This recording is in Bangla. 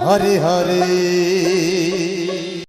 হরে হরে